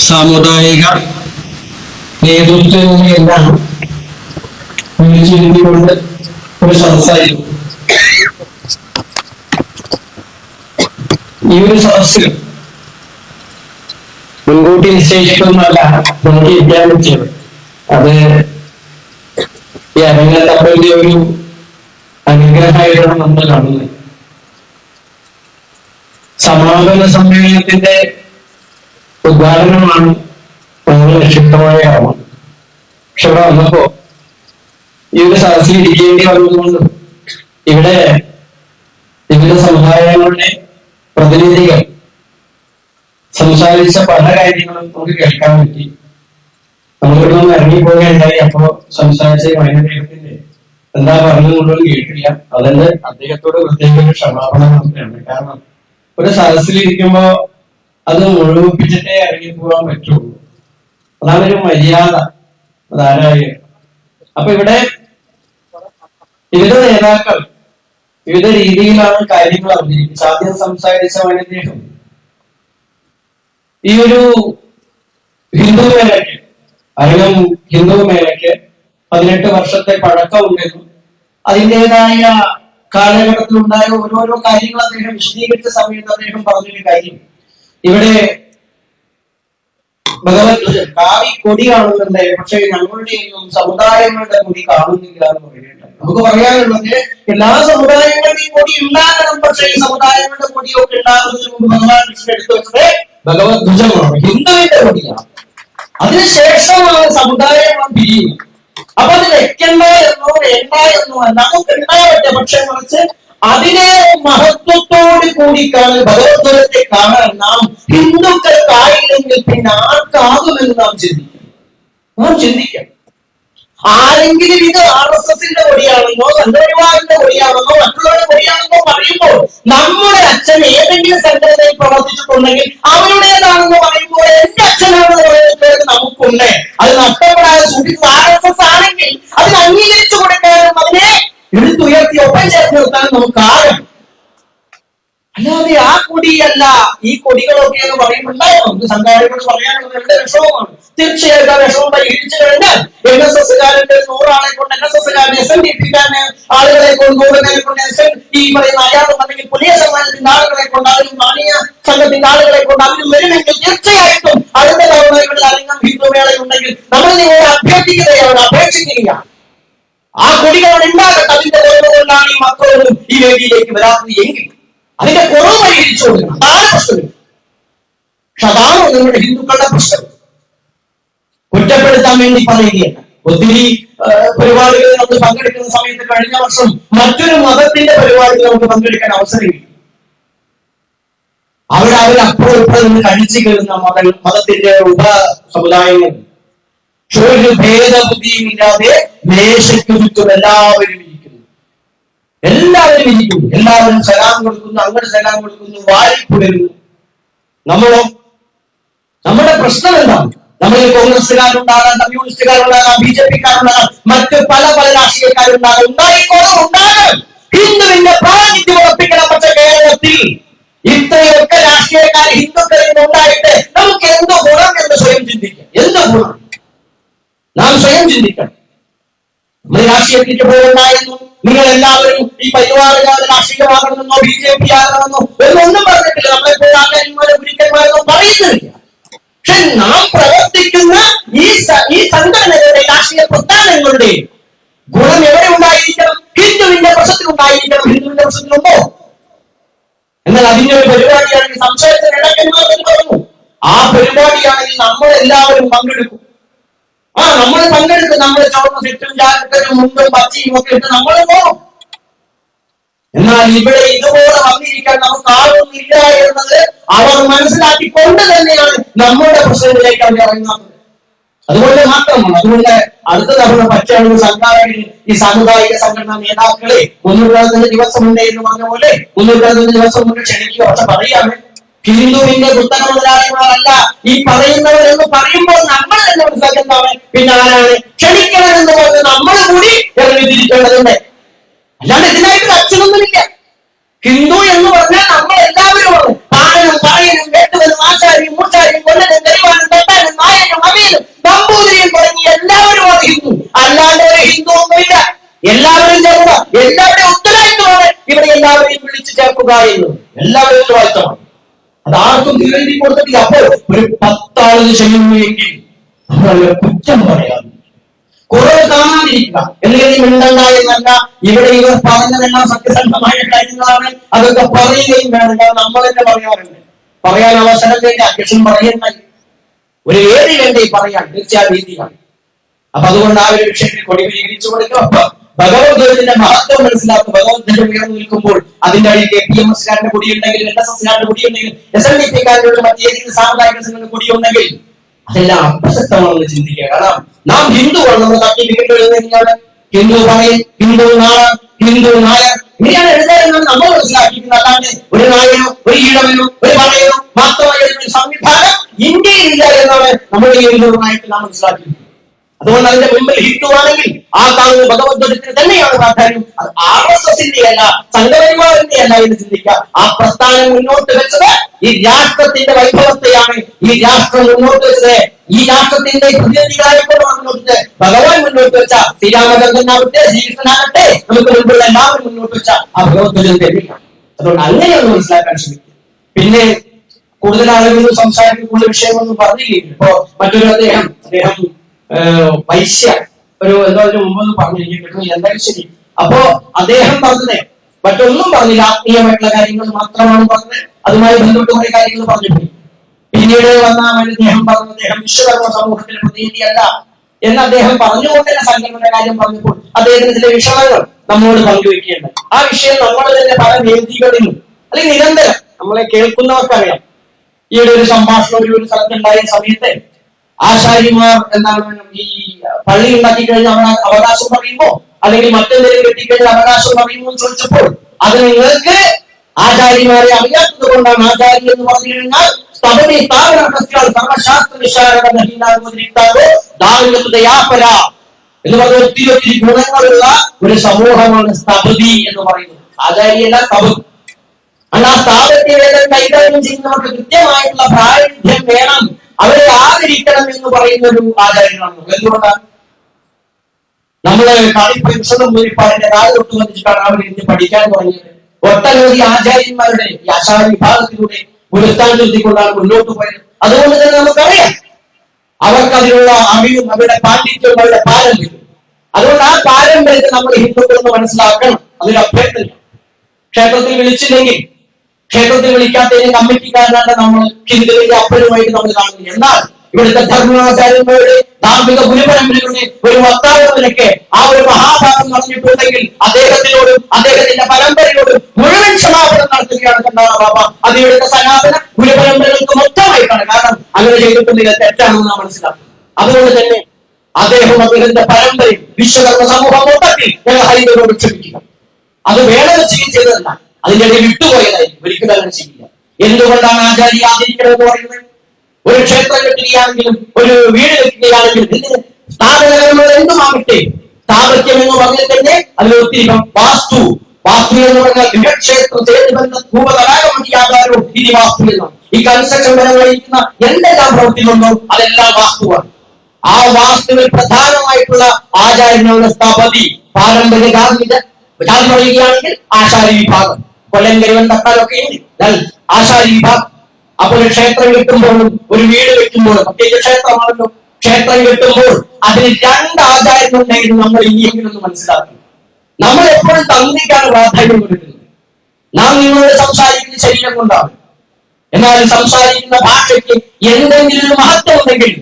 സാമുദായിക നേതൃത്വങ്ങളെല്ലാം വിളിച്ചിരുത്തിക്കൊണ്ട് ഒരു സംസാരിക്കും ഈ ഒരു സദസ്സിൽ മുൻകൂട്ടി നിശ്ചയിച്ചിട്ടൊന്നുമല്ല നമുക്ക് ഇരിക്കാൻ പറ്റിയത് അത് ഈ അരങ്ങത്തപ്പന്റെ ഒരു അനുഗ്രഹമായിട്ടാണ് നമ്മൾ കാണുന്നത്. സമാപന സമ്മേളനത്തിന്റെ ഉദ്ഘാടനമാണ് വളരെ നിക്ഷിപ്തമായ കർമ്മം. പക്ഷെ ഇവിടെ വന്നപ്പോ ഈ ഒരു സദസ്സിൽ ഇരിക്കേണ്ടി വന്നതുകൊണ്ട് ഇവിടെ വിവിധ സമുദായങ്ങളുടെ പ്രതിനിധികൾ സംസാരിച്ച പല കാര്യങ്ങളും നമുക്ക് കേൾക്കാൻ പറ്റി. നമ്മളിവിടെ നിന്ന് ഇറങ്ങിപ്പോകുകയുണ്ടായി അപ്പോ സംസാരിച്ച വൈകുന്നേരത്തിന്റെ എന്താ പറഞ്ഞുകൊണ്ടും കേട്ടില്ല. അതിന്റെ അദ്ദേഹത്തോട് പ്രത്യേക ഒരു ക്ഷമാപണം നമുക്ക് കാരണം ഒരു സദസ്സിലിരിക്കുമ്പോ അത് മുഴുവിപ്പിച്ചിട്ടേ ഇറങ്ങി പോകാൻ പറ്റുള്ളൂ. അതാണ് ഒരു മര്യാദ അതാരായി അപ്പൊ ഇവിടെ വിവിധ നേതാക്കൾ വിവിധ രീതിയിലാണ് കാര്യങ്ങൾ അവതരിപ്പിച്ചത്. ആദ്യം സംസാരിച്ച വനിദ്ദേഹം ഈ ഒരു ഹിന്ദു മേളയ്ക്ക് അരണം ഹിന്ദു മേളയ്ക്ക് പതിനെട്ട് വർഷത്തെ പഴക്കമുണ്ടെന്നും അതിന്റെതായ കാലഘട്ടത്തിലുണ്ടായ ഓരോരോ കാര്യങ്ങൾ അദ്ദേഹം വിശദീകരിച്ച സമയത്ത് അദ്ദേഹം പറഞ്ഞൊരു കാര്യം. ഇവിടെ ഭഗവത് കാവി കൊടി കാണുന്നുണ്ട്. പക്ഷെ ഞങ്ങളുടെയും സമുദായങ്ങളുടെ കൊടി കാണുന്നില്ല എന്ന് പറയുന്നുണ്ട്. നമുക്ക് പറയാനുള്ളത് എല്ലാ സമുദായങ്ങളുടെയും കൊടി ഉണ്ടാകണം. പക്ഷെ ഈ സമുദായങ്ങളുടെ കൊടിയൊക്കെ ഉണ്ടാകുന്നതിന് മുമ്പ് ഭഗവാൻ കൃഷ്ണൻ എടുത്തു വെച്ചത് ഭഗവത് ധ്വജമാണ് ഹിന്ദുവിന്റെ കൊടിയാണ്. അതിനുശേഷമാണ് സമുദായങ്ങൾ പിരിയുന്നത്. അപ്പൊ അത് വെക്കണ്ട എന്നോ വേണ്ട എന്നോ അല്ല. നമുക്ക് ഉണ്ടാവട്ടെ. പക്ഷെ മറിച്ച് അതിനെ മഹത്വത്തോട് കൂടി കാണാൻ ഭഗവത്വത്തെ കാണാൻ നാം ഹിന്ദുക്കൾക്കായില്ലെങ്കിൽ പിന്നെ ആർക്കാകുമെന്ന് നാം ചിന്തിക്കണം. നാം ചിന്തിക്കണം. ആരെങ്കിലും ഇത് ആർ എസ് എസിന്റെ കൊടിയാണെന്നോ സംഘപരിവാറിന്റെ കൊടിയാണെന്നോ മറ്റുള്ളവരുടെ കൊടിയാണെന്നോ പറയുമ്പോൾ നമ്മുടെ അച്ഛൻ ഏതെങ്കിലും സംഘടനയിൽ പ്രവർത്തിച്ചിട്ടുണ്ടെങ്കിൽ അവരുടേതാണെന്ന് പറയുമ്പോൾ എന്റെ അച്ഛനാണെന്ന് പറയുന്നത് നമുക്കുണ്ട്. അത് നഷ്ടപ്പെടാതെ സൂക്ഷിച്ചത് ആർ എസ് എസ് ആണെങ്കിൽ അതിന് അംഗീകരിച്ചു കൊടുക്കാനും അതിനെ എടുത്തുയർത്തി ഒപ്പം ചേർത്ത് നമുക്ക് ആഴം അല്ലാതെ ആ കൊടിയല്ല ഈ കൊടികളൊക്കെ എന്ന് പറയുന്നുണ്ടായിരുന്നു നമുക്ക് സംഘാടകർ പറയാനുള്ളത് എന്റെ വിഷമമാണ്. തീർച്ചയായിട്ടും ആ വിഷമം പരിഹരിച്ചു കഴിഞ്ഞാൽ എൻ എസ് എസ് കാരന്റെ നൂറാളെ കൊണ്ട് എൻ എസ് എസ് കാരൻ എസ് എൻ ഡി പി കാരന് ആളുകളെ കൊണ്ട് നൂറുപേരെ കൊണ്ട് എസ് എൻ ഈ പറയുന്ന അയാളും അല്ലെങ്കിൽ പുതിയ സമാജത്തിന്റെ ആളുകളെ കൊണ്ട് അവരും മാനിയ സംഘത്തിന്റെ ആളുകളെ കൊണ്ട് അവരും വരുമെങ്കിൽ തീർച്ചയായിട്ടും അടുത്ത തവണകളിൽ അല്ലെങ്കിൽ ഹിന്ദുമേളയുണ്ടെങ്കിൽ നമ്മൾ നിങ്ങളെ അഭ്യർത്ഥിക്കുകയാണ് അപേക്ഷിക്കുകയാണ്. ആ കൊടികൾ ഉണ്ടാകട്ടെ അതിന്റെ കുറവ് കൊണ്ടാണ് ഈ മക്കളൊന്നും ഈ വേദിയിലേക്ക് വരാത്തത് എങ്കിൽ അതിന്റെ കുറവ് പരിഹരിച്ചുകൊണ്ട് അതാണ് പ്രശ്നം. പക്ഷെ അതാണ് നമ്മുടെ ഹിന്ദുക്കളുടെ പ്രശ്നം. കുറ്റപ്പെടുത്താൻ വേണ്ടി പറയുകയാണ് ഒത്തിരി പരിപാടികളിൽ നമുക്ക് പങ്കെടുക്കുന്ന സമയത്ത് കഴിഞ്ഞ വർഷം മറ്റൊരു മതത്തിന്റെ പരിപാടിയിൽ നമുക്ക് പങ്കെടുക്കാൻ അവസരം കിട്ടി അവിടെ അവർ അപ്പുറം ഇപ്പുറം നിന്ന് കഴിച്ചു കയറുന്ന മത മതത്തിന്റെ ഉപ സമുദായങ്ങൾ ഒരു ഭേദബുദ്ധിയും ഇല്ലാതെ മേശയ്ക്ക് എല്ലാവരും ഇരിക്കുന്നു. എല്ലാവരും ഇരിക്കുന്നു. എല്ലാവരും സലാം കൊടുക്കുന്നു അങ്ങോട്ട് സലാം കൊടുക്കുന്നു വാരിപ്പുലരുന്നു നമ്മളോ? നമ്മുടെ പ്രശ്നം എന്താണ്? നമ്മൾ കോൺഗ്രസ്സുകാരുണ്ടാകാം കമ്മ്യൂണിസ്റ്റുകാരുണ്ടാകാം ബി ജെ പിക്കാരുണ്ടാകാം മറ്റ് പല പല രാഷ്ട്രീയക്കാരുണ്ടാകാം. ഉണ്ടായിക്കോളും ഉണ്ടാകും ഹിന്ദുവിന്റെ പ്രാതിനിധ്യം ഉറപ്പിക്കണം പക്ഷെ കേരളത്തിൽ ഇത്രയൊക്കെ രാഷ്ട്രീയക്കാർ ഹിന്ദുക്കളിൽ ഉണ്ടായിട്ട് നമുക്ക് എന്ത് ഗുണം എന്ന് സ്വയം ചിന്തിക്കാം? എന്ത് ഗുണം? നാം സ്വയം ചിന്തിക്കണം. നമ്മൾ രാഷ്ട്രീയത്തിലേക്ക് പോകണ്ടായിരുന്നു നിങ്ങൾ എല്ലാവരും ഈ പരിവാറുകാർ രാഷ്ട്രീയമാകണമെന്നോ ബി ജെ പി ആകണമെന്നോ എന്നൊന്നും പറഞ്ഞിട്ടില്ല. നമ്മളെപ്പോൾ ആചാര്യന്മാരോ ഗുരുക്കന്മാരോ പറയുന്നില്ല. പക്ഷെ നാം പ്രവർത്തിക്കുന്ന ഈ ഈ സംഘടനകളുടെ രാഷ്ട്രീയ പ്രസ്ഥാനങ്ങളുടെ ഗുണം എവിടെ ഉണ്ടായിരിക്കണം? ഹിന്ദുവിന്റെ പ്രശ്നത്തിൽ ഉണ്ടായിരിക്കണം. ഹിന്ദുവിന്റെ പ്രശ്നത്തിലുണ്ടോ എന്നാൽ അതിന്റെ ഒരു പരിപാടിയാണെങ്കിൽ സംശയത്തിന് ഇടയ്ക്കെന്മാർ പറഞ്ഞു. ആ പരിപാടിയാണെങ്കിൽ നമ്മൾ എല്ലാവരും പങ്കെടുക്കും. ആ നമ്മൾ പങ്കെടുക്കും. നമ്മൾ ചുവന്ന സെറ്റും ജാക്കറ്റും മുണ്ടും പച്ചയും ഒക്കെ ഇട്ട് നമ്മൾ പോകും എന്നാൽ ഇവിടെ ഇതുപോലെ വന്നിരിക്കാൻ നമുക്ക് ആളൊന്നുമില്ല എന്നത് അവർ മനസ്സിലാക്കിക്കൊണ്ട് തന്നെയാണ് നമ്മുടെ പ്രശ്നങ്ങളിലേക്ക് അവർ ഇറങ്ങുന്നത്. അതുകൊണ്ട് മാത്രമാണ് അതുകൊണ്ട് അടുത്ത തവണ പച്ചയാണെങ്കിൽ സർക്കാരിന് ഈ സാമുദായിക സംഘടനാ നേതാക്കളെ മുന്നൂറ്റി ദിവസമുണ്ട് എന്ന് പറഞ്ഞ പോലെ മുന്നൂറ്റി ദിവസം കൊണ്ട് ക്ഷണിക്കുക. പക്ഷെ ഹിന്ദുവിന്റെ പുസ്തക ഈ പറയുന്നവർ എന്ന് പറയുമ്പോൾ നമ്മൾ തന്നെ മനസ്സിലാക്കുന്നതാണ് പിന്നെ ആരാണ്? ക്ഷണിക്കണമെന്ന് പറഞ്ഞ് നമ്മൾ കൂടി ഇറങ്ങിത്തിരിക്കേണ്ടതുണ്ട്. അല്ലാണ്ട് ഇതിനായിട്ട് അച്ഛനൊന്നുമില്ല ഹിന്ദു എന്ന് പറഞ്ഞാൽ നമ്മൾ എല്ലാവരുമാണ് പാടനും പായനും കേട്ടുവനും ആശാരിയും മൂച്ചാരിയും കൊല്ലനും തെരുവാനും തൊട്ടാനും നായനും അമീനും നമ്പൂതിരിയും തുടങ്ങി എല്ലാവരുമാണ് ഹിന്ദു. അല്ലാണ്ട് ഒരു ഹിന്ദു ഒന്നുമില്ല എല്ലാവരും ചേർക്കുക. എല്ലാവരുടെ ഉത്തരവാദിത്വമാണ് ഇവിടെ എല്ലാവരെയും വിളിച്ചു ചേർക്കുക എന്നും. എല്ലാവരും ഉത്തരവാദിത്വമാണ്. അത് ആർക്കും തീരെഴുതി കൊടുത്തിട്ടില്ല. അപ്പോൾ ഒരു പത്താളത് ചെയ്യുന്നുവെങ്കിൽ നമ്മളെ കുറ്റം പറയാം. കുറവ് കാണാതിരിക്കുക എന്തെങ്കിലും മിണ്ടണ്ട എന്നല്ല ഇവിടെ ഇവർ പറഞ്ഞതെല്ലാം സത്യസന്ധമായ കാര്യങ്ങളാണ്. അതൊക്കെ പറയുകയും വേണം. നമ്മൾ തന്നെ പറയാറുണ്ട്. പറയാൻ അവസരം വേണ്ടി അധ്യക്ഷൻ പറയുന്നില്ല ഒരു ഏഴ് വേണ്ടി പറയാൻ തീർച്ചയായും രീതിയാണ്. അപ്പൊ അതുകൊണ്ട് ആ ഒരു വിഷയത്തിൽ കൊടി വിരിച്ചു കൊടുക്കും. അപ്പൊ ഭഗവത്ഗീതത്തിന്റെ മഹത്വം മനസ്സിലാക്കും. ഭഗവത്ഗീത ഉയർന്നു നിൽക്കുമ്പോൾ അതിന്റെ അടിയിൽ കെ പി എം എസ് കാരന്റെ കൊടിയുണ്ടെങ്കിൽ എൻ എസ് എസ് കാരന്റെ കൊടിയുണ്ടെങ്കിൽ എസ് എൻ ഡി പി കാരുടെ മറ്റേതെങ്കിലും സാമുദായിക സംഘടന കൊടിയുണ്ടെങ്കിൽ അതെല്ലാം അപ്രസക്തമാണെന്ന് ചിന്തിക്കുക. കാരണം നാം ഹിന്ദു നമ്മൾ സർട്ടിഫിക്കറ്റ് എഴുതുന്നതിനാണ് ഹിന്ദു പറയും ഹിന്ദു നാൾ ഹിന്ദു നായർ ഇങ്ങനെയാണ് എഴുതാമെന്നാണ് നമ്മൾ മനസ്സിലാക്കിയിരിക്കുന്നത്. അല്ലാണ്ട് ഒരു നായനോ ഒരു ഈഴവനോ ഒരു പറയനോ മാത്രമായ സംവിധാനം ഇന്ത്യയിൽ ഇല്ല എന്നാണ് നമ്മുടെ ഈ നായത്തിൽ നാം മനസ്സിലാക്കിയിരിക്കുന്നത്. അതുകൊണ്ട് അതിന്റെ മുമ്പിൽ ഹിന്ദു ആണെങ്കിൽ ആ കാണുന്ന ഭഗവത്ഗീതത്തിന് തന്നെയാണ് പ്രാധാന്യം. അത് ആർ എസ് അല്ല സംഘപരിവാറിന്റെ അല്ല എന്ന് ചിന്തിക്കുക. ആ പ്രസ്ഥാനം മുന്നോട്ട് വെച്ചത് ഈ രാഷ്ട്രത്തിന്റെ വൈഭവത്തെയാണ്. ഈ രാഷ്ട്രം മുന്നോട്ട് വെച്ചത്. ഈ രാഷ്ട്രത്തിന്റെ പ്രതിനിധികളായിക്കൊണ്ടാണ് മുന്നോട്ട്. ഭഗവാൻ മുന്നോട്ട് വെച്ച ശ്രീരാമചന്ദ്രനാവട്ടെ ശ്രീകൃഷ്ണനാകട്ടെ നമുക്ക് മുൻപുള്ള എല്ലാവരും മുന്നോട്ട് വെച്ച ആ തന്നെയാണ് അതുകൊണ്ട് അങ്ങനെയൊന്ന് മനസ്സിലാക്കാൻ ശ്രമിക്കുക. പിന്നെ കൂടുതൽ ആളുകൾ സംസാരിക്കുന്ന വിഷയമൊന്നും പറഞ്ഞില്ല? ഇപ്പോ മറ്റൊരു അദ്ദേഹം അദ്ദേഹം വൈശ്യ ഒരു എന്തോ അതിന് മുമ്പ് പറഞ്ഞിരിക്കുന്നു എന്തായാലും ശരി. അപ്പോ അദ്ദേഹം പറഞ്ഞത് മറ്റൊന്നും പറഞ്ഞില്ല. ആത്മീയമായിട്ടുള്ള കാര്യങ്ങൾ മാത്രമാണ് പറഞ്ഞത്. അതുമായി ബന്ധപ്പെട്ട കുറെ കാര്യങ്ങൾ പറഞ്ഞിട്ടുണ്ട്. പിന്നീട് വന്ന അദ്ദേഹം പറഞ്ഞു അദ്ദേഹം വിശ്വകർമ്മ സമൂഹത്തിന്റെ പ്രതിനിധിയല്ല എന്ന് അദ്ദേഹം പറഞ്ഞുകൊണ്ട് തന്നെ സംഘടനയുടെ കാര്യം പറഞ്ഞപ്പോൾ അദ്ദേഹത്തിന് ചില വിഷയങ്ങൾ നമ്മോട് പങ്കുവെക്കുകയുണ്ട് ആ വിഷയം നമ്മൾ തന്നെ പല വേദികളിലും അല്ലെങ്കിൽ നിരന്തരം നമ്മളെ കേൾക്കുന്നവർക്കറിയാം. ഈയിടെ ഒരു സംഭാഷണം ഒരു സ്ഥലത്തുണ്ടായ സമയത്ത് ആശാരിമാർ എന്താണ് ഈ പള്ളി ഉണ്ടാക്കി കഴിഞ്ഞ അവകാശം പറയുമ്പോ അല്ലെങ്കിൽ മറ്റെന്തെങ്കിലും കെട്ടിക്കഴിഞ്ഞ അവകാശം പറയുമോ എന്ന് ചോദിച്ചപ്പോൾ അത് നിങ്ങൾക്ക് ആചാര്യമാരെ അറിയാത്തത് കൊണ്ടാണ് ആചാര്യ എന്ന് പറഞ്ഞു കഴിഞ്ഞാൽ സ്ഥപതി സ്ഥാപന പ്രസ്തുകൾ വിശാരത വിശാരദ ദാരിദ്ര്യത്തിന്റെ യാപര എന്ന് പറഞ്ഞ ഒത്തിരി ഒത്തിരി ഗുണങ്ങളുള്ള ഒരു സമൂഹമാണ് സ്തപതി എന്ന് പറയുന്നത്. ആചാര്യല്ല സ്ഥപതി അല്ല ആ സ്ഥാപനത്തിലേതെല്ലാം കൈകാര്യം ചെയ്യുന്നവർക്ക് കൃത്യമായിട്ടുള്ള വേണം. അവരെ ആദരിക്കണം എന്ന് പറയുന്ന ഒരു ആചാരങ്ങളാണ്. എന്തുകൊണ്ടാണ് നമ്മൾ കാളിപ്പുഴ വിശദം മൂരിപ്പാടിന്റെ കാൽ തൊട്ട് വന്നിട്ടാണ് അവർ ഇന്ന് പഠിക്കാൻ തുടങ്ങിയത്. ഒട്ടനവധി ആചാര്യന്മാരുടെ ഈ ആചാര്യ വിഭാഗത്തിലൂടെ പുലർത്താൻ ചൊല്ലിക്കൊണ്ടാണ് മുന്നോട്ട് പോയത്. അതുകൊണ്ട് തന്നെ നമുക്കറിയാം അവർക്ക് അതിനുള്ള അറിവും അവരുടെ പാണ്ഡിത്യവും അവരുടെ പാരമ്പര്യവും അതുകൊണ്ട് ആ പാരമ്പര്യത്തെ നമ്മൾ ഹിന്ദുക്കളെന്ന് മനസ്സിലാക്കണം. അതൊരു അഭ്യർത്ഥന ക്ഷേത്രത്തിൽ വിളിച്ചില്ലെങ്കിൽ ക്ഷേത്രത്തിൽ വിളിക്കാത്തതിന് കമ്മിറ്റിക്കാരനാണ് നമ്മൾ. ഹിന്ദുവിന്റെ അപ്പനുമായിട്ട് നമ്മൾ കാണുന്നത് എന്നാൽ ഇവിടുത്തെ ധർമാചാര്യന്മാരുടെ ധാർമ്മിക ഗുരുപരമ്പരകളുടെ ഒരു വക്താവിനൊക്കെ ആ ഒരു മഹാഭാഗം നടന്നിട്ടുണ്ടെങ്കിൽ അദ്ദേഹത്തിനോടും അദ്ദേഹത്തിന്റെ പരമ്പരയോടും മുഴുവൻ ക്ഷമാപണം നടത്തുകയാണ് കണ്ടാണ് ബാബ അത് ഇവിടുത്തെ സനാതന ഗുരുപരമ്പരകൾക്ക് മൊത്തമായിട്ടാണ്. കാരണം അങ്ങനെ ചെയ്തിട്ടുണ്ടെങ്കിൽ തെറ്റാണെന്ന് നാം മനസ്സിലാക്കും അതുകൊണ്ട് തന്നെ അദ്ദേഹം അദ്ദേഹത്തിന്റെ പരമ്പരയും വിശ്വകർമ്മ സമൂഹം മൊത്തത്തിൽ ഞങ്ങൾ ഹരിതരോട് ക്ഷമിക്കുക അത് വേണമെന്ന് ചെയ്യും ചെയ്തതല്ല. അതിന്റെ ഇടയിൽ വിട്ടുപോയതായിരിക്കും ഒരിക്കലും അങ്ങനെ ചെയ്യില്ല. എന്തുകൊണ്ടാണ് ആചാര്യ ആചരിക്കണമെന്ന് പറയുന്നത്? ഒരു ക്ഷേത്രം കെട്ടുകയാണെങ്കിലും ഒരു വീട് കെട്ടുകയാണെങ്കിലും ഇതിന് സ്ഥാപനകരങ്ങൾ എന്തുമാകട്ടെ സ്ഥാപത്യം എന്ന് പറഞ്ഞാൽ തന്നെ അതിൽ ഒത്തിരി വാസ്തു. വാസ്തു എന്ന് പറഞ്ഞാൽ ഗൃഹക്ഷേത്രത്തെ ഇനി വാസ്തു എന്നാണ് ഈ കൺസ്ട്രക്ഷൻ പരമായിരിക്കുന്ന എന്തെല്ലാം പ്രവർത്തികളുണ്ടോ അതെല്ലാം വാസ്തുവാണ്. ആ വാസ്തുവിൽ പ്രധാനമായിട്ടുള്ള ആചാര്യനാണ് സ്ഥപതി പാരമ്പര്യ ധാർമ്മിക പറയുകയാണെങ്കിൽ ആശാരി വിഭാഗം. കൊല്ലം കരുവൻ തക്കാലൊക്കെ ഉണ്ട് ആശാരി വിഭാഗം. അപ്പോൾ ക്ഷേത്രം കെട്ടുമ്പോഴും ഒരു വീട് വെക്കുമ്പോഴും പ്രത്യേക ക്ഷേത്രമാണല്ലോ ക്ഷേത്രം കെട്ടുമ്പോൾ അതിന് രണ്ട് ആചാര്യനുണ്ടെങ്കിലും നമ്മൾ ഇനിയെങ്കിലും ഒന്ന് മനസ്സിലാക്കണം. നമ്മൾ എപ്പോഴും തന്ത്രിക്കാണ് പ്രാധാന്യം കൊടുക്കുന്നത്. നാം നിങ്ങളോട് സംസാരിക്കുന്ന ശരീരം കൊണ്ടാണ്. എന്നാൽ സംസാരിക്കുന്ന ഭാഷയ്ക്ക് എന്തെങ്കിലും ഒരു മഹത്വം ഉണ്ടെങ്കിൽ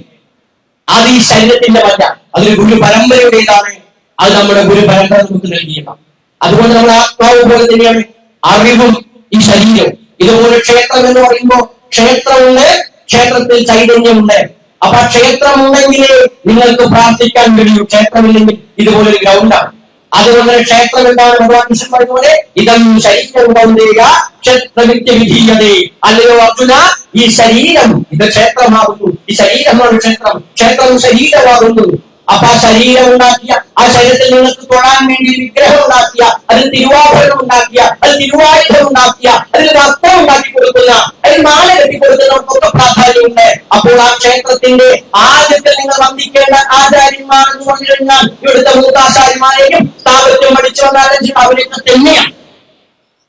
അത് ഈ ശരീരത്തിന്റെ വല്ല അതൊരു ഗുരു പരമ്പരയുടേതാണ്. അത് നമ്മുടെ ഗുരു പരമ്പര നമുക്ക് നൽകിയതാണ് അതുകൊണ്ട് നമ്മുടെ ആത്മാവ് പോലെ തന്നെയാണ് അറിവും ഈ ശരീരം. ഇതുപോലെ ക്ഷേത്രം എന്ന് പറയുമ്പോൾ ക്ഷേത്രമുണ്ട് ക്ഷേത്രത്തിൽ ചൈതന്യമുണ്ട്. അപ്പൊ ആ ക്ഷേത്രം ഉണ്ടെങ്കിലേ നിങ്ങൾക്ക് പ്രാർത്ഥിക്കാൻ കഴിയൂ. ക്ഷേത്രമില്ലെങ്കിൽ ഇതുപോലെ ഒരു ഗ്രൗണ്ടാണ് അതുകൊണ്ട് ക്ഷേത്രം എന്താണ് ഭഗവാൻ പറഞ്ഞതുപോലെ ഇതം ശരീരം കൗന്ദേയ ക്ഷേത്രവിദ്യ വിധീയതേ അല്ലയോ അർജുന ഈ ശരീരം ഇത് ക്ഷേത്രമാകുന്നു. ഈ ശരീരമാണ് ക്ഷേത്രം. ക്ഷേത്രം ശരീരമാകുന്നു. അപ്പൊ ആ ശരീരം ഉണ്ടാക്കിയ ആ ശരീരത്തിൽ നിങ്ങൾക്ക് തൊഴാൻ വേണ്ടി വിഗ്രഹം ഉണ്ടാക്കിയ അതിൽ തിരുവാഭരണം ഉണ്ടാക്കിയ അതിൽ തിരുവായുധം ഉണ്ടാക്കിയ അതിൽ അർത്ഥം ഉണ്ടാക്കി കൊടുക്കുന്ന അതിൽ മാല കെട്ടി കൊടുക്കുന്നവർക്കൊക്കെ പ്രാധാന്യമുണ്ട്. അപ്പോൾ ആ ക്ഷേത്രത്തിന്റെ ആദ്യത്തിൽ നിങ്ങൾ വന്ദിക്കേണ്ട ആചാര്യന്മാർ എന്ന് പറഞ്ഞു കഴിഞ്ഞാൽ ഇവിടുത്തെ മൂത്താചാര്യന്മാരെയും സ്ഥാപത്യം പഠിച്ചു വന്നാലും അവരൊക്കെ തന്നെയാണ്.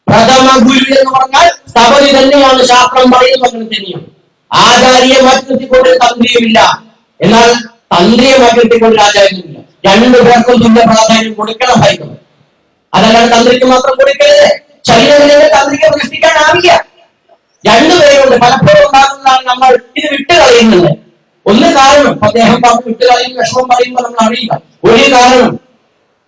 പ്രഥമ ഗുരു എന്ന് പറഞ്ഞാൽ സ്ഥപതി തന്നെയാണ് ശാസ്ത്രം പറയുന്നത് അങ്ങനെ തന്നെയാണ്. മറ്റു കൊണ്ട് തന്ത്രിയുമില്ല എന്നാൽ തന്ത്രിയെ കിട്ടിക്കൊണ്ട് രാജാവിനില്ല രണ്ടു പേർക്കും തുല്യ പ്രാധാന്യം കൊടുക്കണം ഭയക്കുന്നത് അതല്ലാതെ തന്ത്രിക്ക് മാത്രം കൊടുക്കരുത്. ശരീരത്തിലെ തന്ത്രിക്ക് പ്രതിഷ്ഠിക്കാനാവില്ല രണ്ടുപേരുണ്ട് പലപ്പോഴും ഉണ്ടാകുന്നതാണ് നമ്മൾ ഇത് വിട്ടുകളയുന്നത്. ഒന്ന് കാരണം അദ്ദേഹം പറഞ്ഞു വിട്ടുകളയുന്ന വിഷമം പറയുമ്പോൾ നമ്മൾ അറിയുക ഒരു കാരണം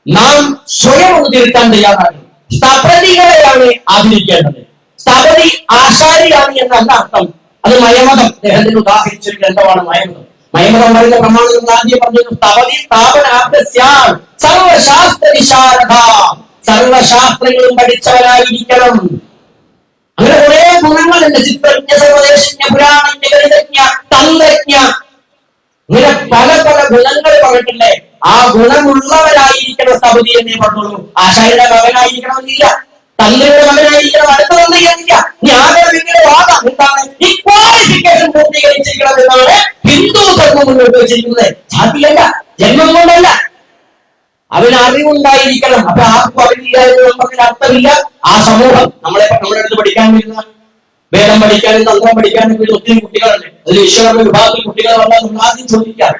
നാം സ്വയം ഒന്ന് തിരുത്താൻ തയ്യാറാണ്. സ്ഥപതികളെയാണ് ആദരിക്കേണ്ടത്. സ്ഥപതി ആശാരിയാണ് എന്നല്ല അർത്ഥം. അത് മയമതം. അദ്ദേഹത്തിന് ഉദാഹരിച്ചൊരു ഗ്രന്ഥമാണ് മയമതം. പറയുന്ന പ്രമാണത്തിൽ ഗാന്ധി പറഞ്ഞു സ്ഥപതി സ്ഥാപനാർത്ഥസ്യാൽ സർവശാസ്ത്ര വിശാരദ സർവശാസ്ത്രങ്ങളും പഠിച്ചവരായിരിക്കണം. അങ്ങനെ കുറെ ഗുണങ്ങളുണ്ട്. ചിത്രജ്ഞ സർവദേശജ്ഞ പുരാണജ്ഞ ഗണിതജ്ഞ തന്ത്രജ്ഞ. ഇങ്ങനെ പല പല ഗുണങ്ങൾ പറഞ്ഞിട്ടില്ലേ? ആ ഗുണമുള്ളവരായിരിക്കണം സ്ഥപതി എന്നേ പറഞ്ഞുള്ളൂ. ആശാരിയുടെ മകനായിരിക്കണമെന്നില്ല. എന്നാണ് ഹിന്ദു ജാതിയല്ല ജന്മം കൊണ്ടല്ല. അവന് അറിവുണ്ടായിരിക്കണം. അപ്പൊ ആർക്കും അറിവില്ല എന്ന് നമുക്ക് അർത്ഥമില്ല. ആ സമൂഹം നമ്മളെ നമ്മുടെ അടുത്ത് പഠിക്കാൻ വരുന്ന വേദം പഠിക്കാനും തന്ത്രം പഠിക്കാനും വരുന്ന ഒത്തിരി കുട്ടികളുണ്ട്. അതിൽ ഈശ്വരന്റെ വിഭാഗത്തിൽ കുട്ടികൾ വന്നാൽ നമ്മൾ ആദ്യം ചോദിക്കാം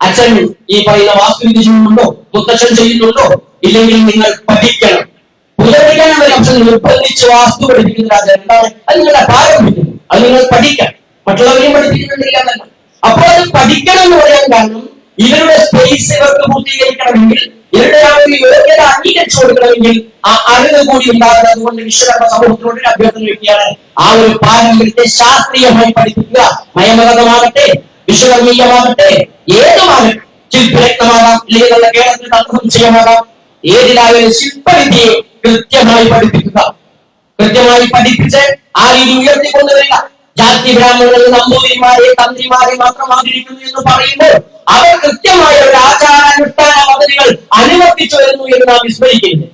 അച്ഛൻ ഈ പറയുന്ന വാസ്തുവിധി ചെയ്യുന്നുണ്ടോ? മുത്തച്ഛൻ ചെയ്യുന്നുണ്ടോ? ഇല്ലെങ്കിൽ നിങ്ങൾ പഠിക്കണം. പുനർപഠിക്കാൻ ഒരു നിർബന്ധിച്ച് വാസ്തു പഠിപ്പിക്കുന്ന രാജ എന്താണ് അത് നിങ്ങളുടെ പാരമ്പര്യം അത് നിങ്ങൾ പഠിക്കണം. മറ്റുള്ളവരെയും പഠിപ്പിക്കുന്നില്ല എന്നല്ല. അപ്പോൾ അത് പഠിക്കണം എന്ന് പറയാൻ കാരണം ഇവരുടെ സ്പേസ് ഇവർക്ക് പൂർത്തീകരിക്കണമെങ്കിൽ ഇവരുടെ ആ ഒരു യോഗ്യത അംഗീകരിച്ചു കൊടുക്കണമെങ്കിൽ ആ അറിവ് കൂടി ഉണ്ടാകുന്നത് അതുകൊണ്ട് വിശ്വകർമ്മ സമൂഹത്തിനോട് അഭ്യർത്ഥന വ്യക്തിയാണ് ആ ഒരു പാരമ്പര്യത്തെ ശാസ്ത്രീയമായി പഠിപ്പിക്കുക മയമതമാകട്ടെ വിശ്വകർമ്മീയമാകട്ടെ ഏതുമാകട്ടെ ശില്പരത്നമാകാം ഇല്ലെങ്കിൽ നമ്മുടെ കേരളത്തിൽ തത്വസംശയമാകാം ഏതിലായാലും ശില്പവിദ്യയെ കൃത്യമായി പഠിപ്പിക്കുക. കൃത്യമായി പഠിപ്പിച്ച് ആ രീതി ഉയർത്തിക്കൊണ്ടുവരിക. ജാതി ബ്രാഹ്മണങ്ങൾ നമ്പൂതിരിമാരെ തന്ത്രിമാരെ മാത്രം ആഗ്രഹിക്കുന്നു എന്ന് പറയുമ്പോൾ അവർ കൃത്യമായ ഒരു ആചാരാനുഷ്ഠാന പദ്ധതികൾ അനുവർത്തിച്ചു വരുന്നു എന്ന് നാം വിസ്മരിക്കുന്നു.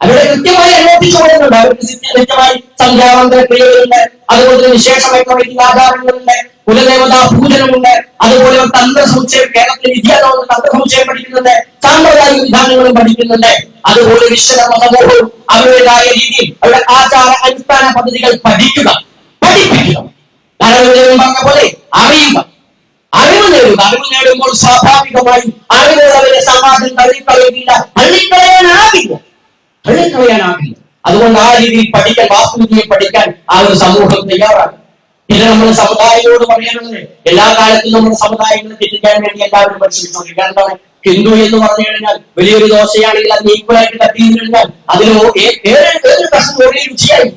അവരുടെ കൃത്യമായി അനുവർത്തിച്ചു വരുന്നുണ്ട് അവർക്ക് കൃത്യമായി സന്ധ്യാവന്തര ക്രിയകളുണ്ട്. അതുപോലെ വിശേഷമായിട്ടുള്ള വൈദിക ആചാരങ്ങളുണ്ട് കുലദേവതാ പൂജനമുണ്ട്. അതുപോലെ തന്ത്ര സമുച്ചയം കേരളത്തിലെ വിദ്യാലയം തന്ത്ര സമുച്ചയം പഠിക്കുന്നുണ്ട്. സാമ്പ്രദായിക വിധാനങ്ങളും പഠിക്കുന്നുണ്ട്. അതുപോലെ വിശ്വകർമ്മ സമൂഹവും അവരുടേതായ രീതിയിൽ അവരുടെ ആചാര അടിസ്ഥാന പദ്ധതികൾ പഠിക്കുക പഠിപ്പിക്കുക. പറഞ്ഞ പോലെ അറിയുക. അറിവ് നേടുക. അറിവ് നേടുമ്പോൾ സ്വാഭാവികമായി അറിവുള്ളവരെ സമാജം തള്ളിക്കളയുന്നില്ല തള്ളിക്കളയാനാകില്ല തള്ളിക്കളയാനാകില്ല അതുകൊണ്ട് ആ രീതിയിൽ പഠിക്കാൻ വാസ്തുവിദ്യയെ പഠിക്കാൻ ആ ഒരു സമൂഹം തയ്യാറാണ്. പിന്നെ നമ്മുടെ സമുദായങ്ങളോട് പറയാനുള്ളത് എല്ലാ കാലത്തും നമ്മുടെ സമുദായങ്ങളെ തെറ്റിക്കാൻ വേണ്ടി എല്ലാവരും പരിശ്രമിച്ചുകൊണ്ടിരിക്കുക കാരണം ഹിന്ദു എന്ന് പറഞ്ഞു കഴിഞ്ഞാൽ വലിയൊരു ദോശയാണെങ്കിൽ അത് ഈക്വലായിട്ട് കത്തി കഴിഞ്ഞാൽ അതിന് ഒരേ രുചിയായി.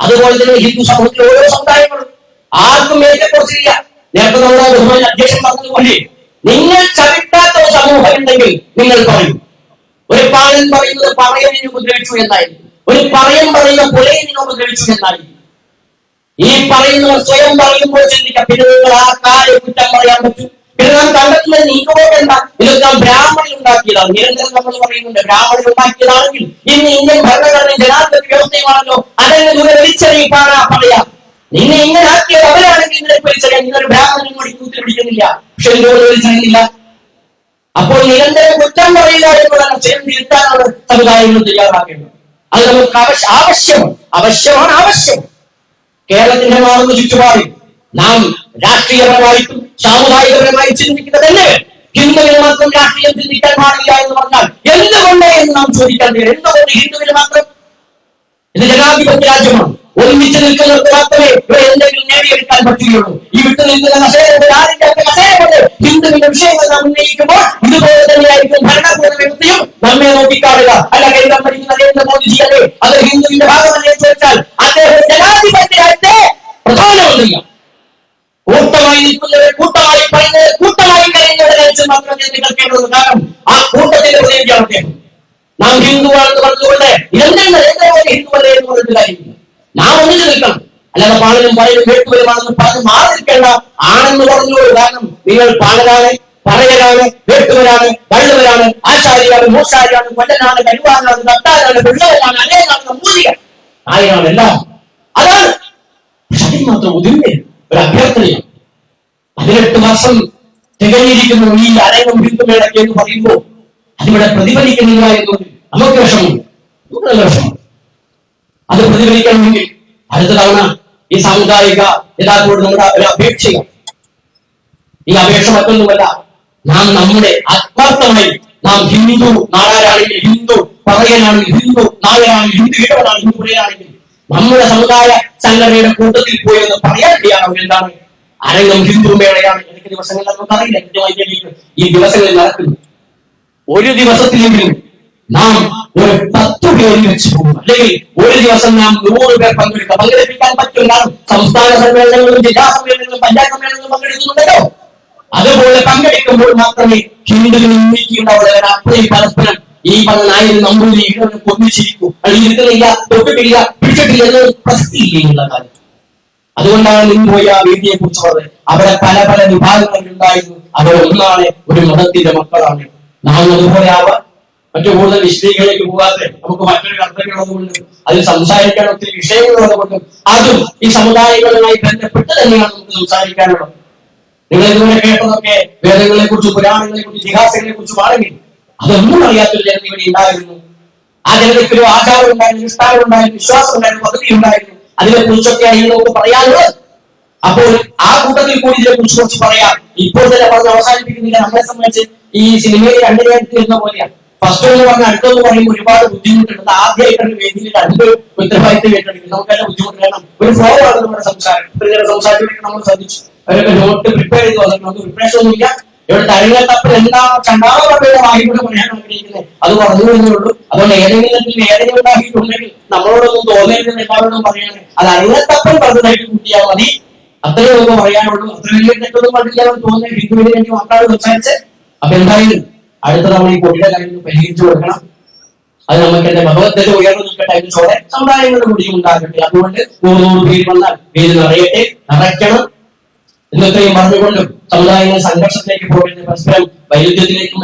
അതുപോലെ തന്നെ ഹിന്ദു സമൂഹത്തിലെ ഓരോ സമുദായങ്ങളും ആർക്കും ഏറ്റക്കുറച്ചില്ല നേരത്തെ നമ്മുടെ ബഹുമാൻ അധ്യക്ഷൻ പറഞ്ഞതുപോലെ നിങ്ങൾ ചവിട്ടാത്ത സമൂഹം ഉണ്ടെങ്കിൽ നിങ്ങൾ പറയും. ഒരു പാലൻ പറയുന്നത് പറയലിനെ ഉപദ്രവിച്ചു എന്നായിരിക്കും. ഒരു പറയൻ പറയുന്ന പുലയനെ ഉപദ്രവിച്ചു എന്നായിരിക്കും. ഈ പറയുന്നവർ സ്വയം പറയുമ്പോൾ ചിന്തിക്കാം പിന്നെ നിങ്ങൾ ആ കാര്യം കുറ്റം പറയാൻ പറ്റും. പിന്നെ നാം കണ്ടെത്തുന്ന നീക്കമൊക്കെ എന്താ? ഇതൊക്കെ ബ്രാഹ്മണി ഉണ്ടാക്കിയതാണ്. നിരന്തരം നമ്മൾ പറയുന്നുണ്ട് ബ്രാഹ്മണി ഉണ്ടാക്കിയതാണെങ്കിൽ ഇന്ന് ഇന്ത്യൻ ഭരണഘടന ജനാധിപത്യ വ്യവസ്ഥയുമാണല്ലോ. അതെന്നെ ദൂരെ വലിച്ചെറിയിപ്പാണ് പറയാം. നിന്നെ ഇങ്ങനെ ആക്കിയത് അവരാണെങ്കിൽ ഇങ്ങനെ വലിച്ചെറിയാൻ ഇന്നൊരു ബ്രാഹ്മണനും കൂടി കൂത്തി പിടിക്കുന്നില്ല. പക്ഷെ ഇതോട് വലിച്ചെറിയുന്നില്ല. അപ്പോൾ നിരന്തരം കുറ്റം പറയുക എന്നുള്ള സ്വയം തിരുത്താനാണ് സമുദായങ്ങൾ തയ്യാറാക്കേണ്ടത്. അത് നമുക്ക് ആവശ്യ ആവശ്യമാണ്. ആവശ്യമാണ് ആവശ്യം. കേരളത്തിന്റെ മാറുന്ന ചുറ്റുപാടിൽ നാം രാഷ്ട്രീയപരമായിട്ടും സാമുദായികപരമായി ചിന്തിക്കുന്നതല്ലേ ഹിന്ദുവിന് മാത്രം രാഷ്ട്രീയം ചിന്തിക്കാൻ പാടില്ല എന്ന് പറഞ്ഞാൽ എന്തുകൊണ്ട് എന്ന് നാം ചോദിക്കാൻ എന്തുകൊണ്ട് ഹിന്ദുവിന് മാത്രം? ഇത് ജനാധിപത്യ രാജ്യമാണ്. ഒരുമിച്ച് നിൽക്കുന്നവർക്ക് മാത്രമേ ഇവിടെ എന്തെങ്കിലും നേടിയെടുക്കാൻ പറ്റുകയുള്ളൂ. ഈ വിട്ടു നിൽക്കുന്ന കഷേരത്തിൽ ആരിന്റെ കസേര കഷേരമുണ്ട് ഹിന്ദുവിന്റെ വിഷയങ്ങൾ നാം ഉന്നയിക്കുമ്പോൾ ഇതുപോലെ തന്നെയായിരിക്കും ഭരണകൂട വ്യക്തിയും നമ്മെ നോക്കിക്കാണുക. അല്ല കേന്ദ്രം ഭരിക്കുന്ന നരേന്ദ്രമോദിജി അല്ലേ? അത് ഹിന്ദുവിന്റെ ഭാഗമല്ലേ എന്ന് ചോദിച്ചാൽ അദ്ദേഹം ജനാധിപത്യത്തെ രാജ്യത്തെ പ്രധാനമന്ത്രിയാണ് കൂട്ടമായി നിൽക്കുന്നവരെ കൂട്ടമായി പറയുന്നത് കൂട്ടമായി കഴിയുന്നവരെ കഴിച്ച് മാത്രം നിങ്ങൾ കേൾക്കേണ്ടത് കാരണം ആ കൂട്ടത്തിന്റെ പ്രതിനിധിയാണ് അദ്ദേഹം. നാം ഹിന്ദുവാണെന്ന് പറഞ്ഞുകൊണ്ട് എന്തെങ്കിലും നരേന്ദ്രമോദി ഹിന്ദുവല്ലേ എന്ന് പറഞ്ഞിട്ട് നാം ഒന്നിച്ചു നിൽക്കണം. അല്ലാതെ പാലനും പറയലും കേട്ടുവരുമാണെന്ന് പറഞ്ഞ് മാറി ആണെന്ന് പറഞ്ഞോളൂ കാരണം നിങ്ങൾ പാലരാണ് പറയലാണ് വെട്ടുവരാണ് വള്ളുവരാണ് ആശാരിയാണ് മൂശാരിയാണ് കൊല്ലനാണ് കരുവാനാണ് നട്ടാനാണ് വെള്ളവരാണ് അനേകാണ് നമ്പൂതിരിയാണ് നായനാണ് എല്ലാം. അതാണ്. മാത്രം ഒതുങ്ങി ഒരു അഭ്യർത്ഥനയാണ്. പതിനെട്ട് വർഷം തികഞ്ഞിരിക്കുന്നു ഈ അരങ്ങും ബിന്ദുമേടൊക്കെ എന്ന് പറയുമ്പോൾ അതിവിടെ പ്രതിഫലിക്കുന്നില്ല എന്നുള്ളത് നമുക്ക് വിഷമമുണ്ട്. നമുക്ക് നല്ല വിഷമം അത് പ്രതിഫലിക്കണമെങ്കിൽ അടുത്ത തവണ ഈ സാമുദായിക നേതാക്കളോട് നമ്മുടെ ഒരു അപേക്ഷയാണ് ഈ അപേക്ഷ മറ്റൊന്നുമല്ല നാം നമ്മുടെ ആത്മാർത്ഥമായി നാം ഹിന്ദു നാടാരാണെങ്കിൽ ഹിന്ദു പറയനാണെങ്കിൽ ഹിന്ദു നായരാണെങ്കിൽ ഹിന്ദു ഇടവനാണെങ്കിൽ ഹിന്ദു പറയാനാണെങ്കിൽ നമ്മുടെ സമുദായ സംഘടനയുടെ കൂട്ടത്തിൽ പോയി എന്ന് പറയാൻ കഴിയാണോ എന്താണ്? അരങ്ങം ഹിന്ദു മേളയാണ്. എനിക്ക് ദിവസങ്ങളിൽ നമുക്ക് അറിയില്ല കൃത്യമായി ഈ ദിവസങ്ങളിൽ നടക്കുന്നു. ഒരു ദിവസത്തിലെങ്കിലും നാം ഒരു പത്ത് പേര് വെച്ച് പോകും അല്ലെങ്കിൽ ഒരു ദിവസം നാം നൂറ് പേർ പങ്കെടുക്കുക പങ്കെടുപ്പിക്കാൻ പറ്റില്ല സംസ്ഥാന സമ്മേളനങ്ങളും ജില്ലാ സമ്മേളനങ്ങളും പഞ്ചായത്ത് സമ്മേളനങ്ങളും പങ്കെടുക്കുന്നുണ്ടല്ലോ. അതുപോലെ പങ്കെടുക്കുമ്പോൾ മാത്രമേ ഹിന്ദുവിന് ഉണ്ടാവുള്ളൂ അത്രയും പരസ്പരം ഈ പറഞ്ഞ നായകൻ നമ്പൂരി ഇടവന് ഒന്നിച്ചിരിക്കൂ. അല്ലെങ്കിൽ ഇരുത്തലില്ല തൊട്ടിട്ടില്ല പിടിച്ചിട്ടില്ല എന്നത് പ്രസക്തിയില്ല കാര്യം. അതുകൊണ്ടാണ് നിന്ന് പോയി ആ വേദിയെ കുറിച്ച് പറഞ്ഞത്. അവിടെ പല പല വിഭാഗങ്ങൾ ഉണ്ടായിരുന്നു അവർ ഒന്നാണ് ഒരു മതത്തിന്റെ മക്കളാണ്. നാം അതുപോലെ ആവാൻ മറ്റു കൂടുതൽ വിശദീകരിലേക്ക് പോകാതെ നമുക്ക് മറ്റൊരു കർത്തവ്യമുള്ളതുകൊണ്ട് അതിൽ സംസാരിക്കാൻ ഒത്തിരി വിഷയങ്ങളുള്ളതുകൊണ്ട് അതും ഈ സമുദായങ്ങളുമായി ബന്ധപ്പെട്ട് തന്നെയാണ് നമുക്ക് സംസാരിക്കാനുള്ളത് നിങ്ങൾ ഇതുവരെ കേട്ടതൊക്കെ വേദങ്ങളെ കുറിച്ച് പുരാണങ്ങളെ കുറിച്ച് ഇതിഹാസങ്ങളെ കുറിച്ചും ആണെങ്കിൽ അതൊന്നും അറിയാത്തൊരു ജനത ഇവിടെ ഉണ്ടായിരുന്നു. ആ ജനതയ്ക്ക് ഒരു ആചാരം ഉണ്ടായിരുന്നു നിഷ്ഠാനം ഉണ്ടായിരുന്നു വിശ്വാസം ഉണ്ടായിരുന്നു പദ്ധതി ഉണ്ടായിരുന്നു. അതിനെ കുറിച്ചൊക്കെ ആയി നമുക്ക് പറയാനുള്ളത്. അപ്പോൾ ആ കൂട്ടത്തിൽ കൂടി ഇതിനെ കുറിച്ച് കുറച്ച് പറയാം. ഇപ്പോൾ തന്നെ പറഞ്ഞ് അവസാനിപ്പിക്കുന്നില്ല. നമ്മളെ സംബന്ധിച്ച് ഈ സിനിമയിൽ നേരത്തിൽ ഇരുന്ന പോലെയാണ്. ഫസ്റ്റ് എന്ന് പറഞ്ഞ അടുത്തെന്ന് പറയുമ്പോൾ ഒരുപാട് ബുദ്ധിമുട്ടുണ്ട് ആദ്യമായിട്ടാണ് വേദിയിൽ രണ്ട് ഉത്തരവാദിത്തം ഏറ്റെടുക്കുന്നത് നമുക്കെല്ലാം ബുദ്ധിമുട്ട് കാരണം ഒരു ഫ്ലോ ആണ് നമ്മുടെ സംസാരം. ഇങ്ങനെ സംസാരിച്ചിട്ട് നമ്മൾ ശ്രദ്ധിച്ചു. അവരൊക്കെ നോട്ട് പ്രിപ്പയർ ചെയ്ത്. വന്നിട്ട് നമുക്ക് പ്രിപ്പറേഷൻ ഒന്നുമില്ല ഇവിടെ തരങ്ങത്തപ്പിൽ എന്താ ചണ്ടാളയുടെ വായിക്കൂടെ പറയാൻ ആഗ്രഹിക്കുന്നത് അത് പറഞ്ഞു എന്നേ ഉള്ളൂ. അതുകൊണ്ട് ഏതെങ്കിലും ഏതെങ്കിലും ഉണ്ടാക്കിയിട്ടുണ്ടെങ്കിൽ നമ്മളോടൊന്നും തോന്നരുതെന്ന് എല്ലാവരോടും പറയാണ്. അത് അരങ്ങത്തപ്പൻ പറഞ്ഞതായിട്ട് കൂട്ടിയാൽ മതി. അത്രയേ നമുക്ക് പറയാനുള്ളൂ. അത്ര വലിയ തെറ്റൊന്നും എന്ന് തോന്നുന്നത് ഹിന്ദുവിനെ എനിക്ക് മക്കളോട് സംസാരിച്ച്. അപ്പൊ എന്തായാലും അടുത്ത തവണ ഈ കുട്ടിയുടെ കാര്യം പരിഹരിച്ചു കൊടുക്കണം. അത് നമുക്ക് എന്റെ ഭഗവത്ഗത ഉയർന്നു നിൽക്കട്ടെ എന്ന് ചോടെ സമുദായങ്ങളുടെ മുടിയും ഉണ്ടാകട്ടെ. അതുകൊണ്ട് നൂറ് നൂറ് പേര് വന്നാൽ പേര് നിറയട്ടെ നിറയ്ക്കണം. എന്നത്രയും പറഞ്ഞുകൊണ്ടും സമുദായങ്ങൾ സംഘർഷത്തിലേക്ക് പോകരുത് പരസ്പരം വൈരുദ്ധ്യത്തിലേക്കും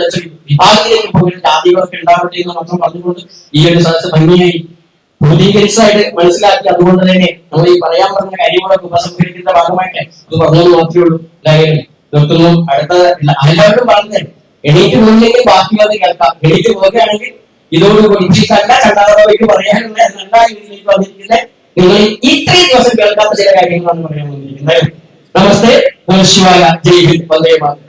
വിഭാഗത്തിലേക്ക് പോകരുത് ജാതികളൊക്കെ ഉണ്ടാവട്ടെ എന്ന് മാത്രം പറഞ്ഞുകൊണ്ട് ഈ ഒരു സദസ് ഭംഗിയായി പൂർത്തീകരിച്ചതായിട്ട് മനസ്സിലാക്കി. അതുകൊണ്ട് തന്നെ നമ്മൾ ഈ പറയാൻ പറഞ്ഞ കാര്യങ്ങളൊക്കെ ഉപസംഹരിക്കുന്ന ഭാഗമായിട്ട് അത് പറഞ്ഞത് മാത്രമേ ഉള്ളൂ. എന്തായാലും നിർത്തുന്നു. അടുത്ത എല്ലാവരും പറഞ്ഞത് എണീറ്റ് മുന്നിലേക്ക് ബാക്കിയുള്ളത് കേൾക്കാം എണീറ്റ് പോവുകയാണെങ്കിൽ ഇതോടുകൂടി ഇച്ചിട്ടല്ല ചണ്ടാറോയ്ക്ക് പറയാനുള്ള നല്ല രീതിയിലേക്ക് വന്നിരിക്കുന്നത് നിങ്ങൾ ഇത്രയും ദിവസം കേൾക്കാത്ത ചില കാര്യങ്ങളാണ് പറയാൻ വന്നിരിക്കുന്നത്. നമസ്തേ. നമ ശിവായ ജയ് വന്ദേ മാതരം.